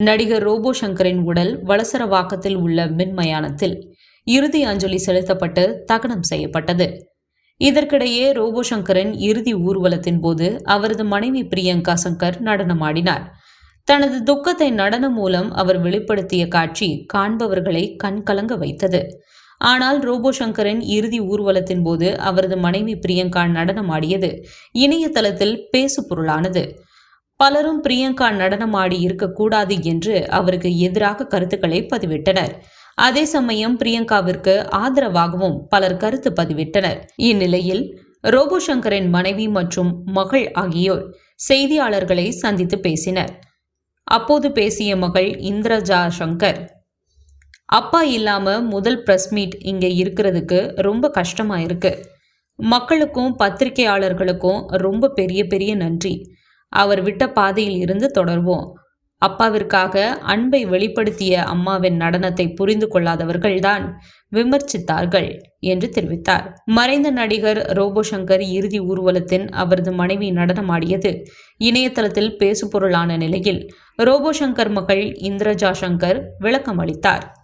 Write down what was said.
நடிகர் ரோபோ சங்கரின் உடல் வளசரவாக்கத்தில் உள்ள மின்மயானத்தில் இறுதி அஞ்சலி செலுத்தப்பட்டு தகனம் செய்யப்பட்டது. இதற்கிடையே ரோபோ சங்கரின் இறுதி ஊர்வலத்தின் போது அவரது மனைவி பிரியங்கா சங்கர் நடனமாடினார். தனது துக்கத்தை நடனம் மூலம் அவர் வெளிப்படுத்திய காட்சி காண்பவர்களை கண்கலங்க வைத்தது. ஆனால் ரோபோ சங்கரின் இறுதி ஊர்வலத்தின் போது அவரது மனைவி பிரியங்கா நடனமாடியது. இணையதளத்தில் பேசு பொருளானது பலரும் பிரியங்கா நடனமாடி இருக்கக்கூடாது என்று அவருக்கு எதிராக கருத்துக்களை பதிவிட்டனர். அதே சமயம் பிரியங்காவிற்கு ஆதரவாகவும் பலர் கருத்து பதிவிட்டனர். இந்நிலையில் ரோபோ சங்கரின் மனைவி மற்றும் மகள் ஆகியோர் செய்தியாளர்களை சந்தித்து பேசினர். அப்போது பேசிய மகள் இந்திரஜா சங்கர் அப்பா இல்லாம முதல் பிரஸ் மீட் இங்க இருக்கிறதுக்கு ரொம்ப கஷ்டமா இருக்கு. மக்களுக்கும் பத்திரிகையாளர்களுக்கும் ரொம்ப பெரிய பெரிய நன்றி. அவர் விட்ட பாதையில் இருந்து தொடர்வோம். அப்பாவிற்காக அன்பை வெளிப்படுத்திய அம்மாவின் நடனத்தை புரிந்து கொள்ளாதவர்கள்தான் விமர்சித்தார்கள் என்று தெரிவித்தார். மறைந்த நடிகர் ரோபோ சங்கர் இறுதி ஊர்வலத்தின் அவரது மனைவி நடனமாடியது. இணையதளத்தில் பேசுபொருளான நிலையில் ரோபோ சங்கர் மகள் இந்திரஜா சங்கர் விளக்கம் அளித்தார்